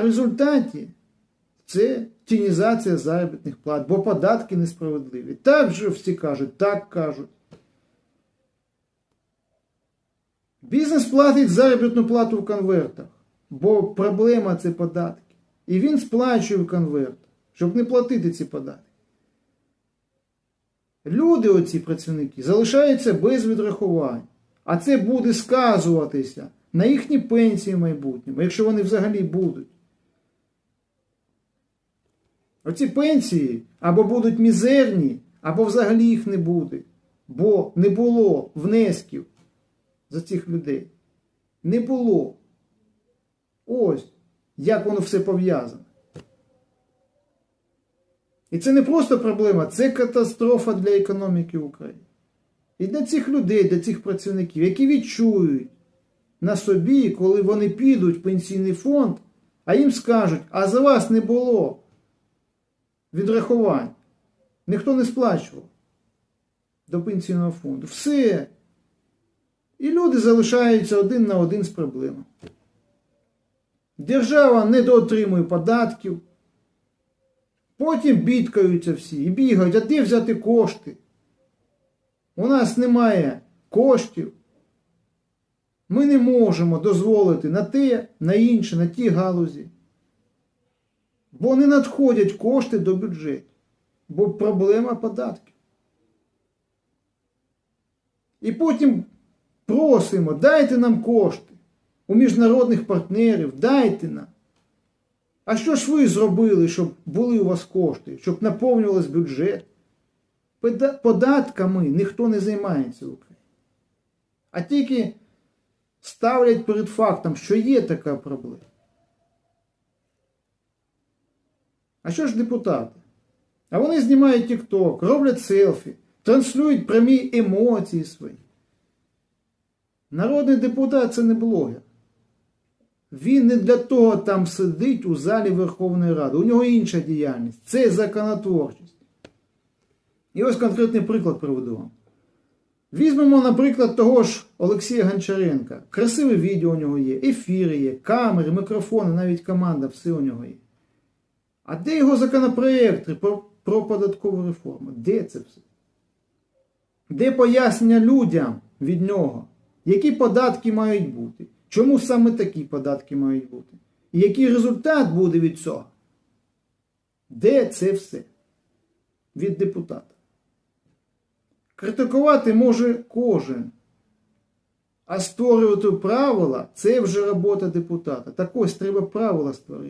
В результаті це тінізація заробітних плат, бо податки несправедливі. Так же всі кажуть, так кажуть. Бізнес платить заробітну плату в конвертах, бо проблема це податки. І він сплачує в конверт, щоб не платити ці податки. Люди, оці працівники, залишаються без відрахувань. А це буде сказуватися на їхні пенсії в майбутньому, якщо вони взагалі будуть. Оці пенсії або будуть мізерні, або взагалі їх не буде. Бо не було внесків за цих людей. Не було. Ось як воно все пов'язане. І це не просто проблема, це катастрофа для економіки України. І для цих людей, для цих працівників, які відчують на собі, коли вони підуть в пенсійний фонд, а їм скажуть, а за вас не було відрахувань. Ніхто не сплачував до пенсійного фонду. Все. І люди залишаються один на один з проблемами. Держава не доотримує податків. Потім бідкаються всі і бігають, а де взяти кошти? У нас немає коштів. Ми не можемо дозволити на те, на інше, на ті галузі. Бо не надходять кошти до бюджету. Бо проблема податків. І потім просимо, дайте нам кошти у міжнародних партнерів, дайте нам. А що ж ви зробили, щоб були у вас кошти, щоб наповнювався бюджет? Податками ніхто не займається в Україні. А тільки ставлять перед фактом, що є така проблема. А що ж депутати? А вони знімають TikTok, роблять селфі, транслюють прямі емоції свої. Народний депутат це не блогер. Він не для того там сидить у залі Верховної Ради. У нього інша діяльність. Це законотворчість. І ось конкретний приклад приведу вам. Візьмемо, наприклад, того ж Олексія Гончаренка. Красиве відео у нього є, ефіри є, камери, мікрофони, навіть команда, все у нього є. А де його законопроекти про, про податкову реформу? Де це все? Де пояснення людям від нього, які податки мають бути? Чому саме такі податки мають бути? І який результат буде від цього? Де це все? Від депутата. Критикувати може кожен. А створювати правила це вже робота депутата. Так ось треба правила створити.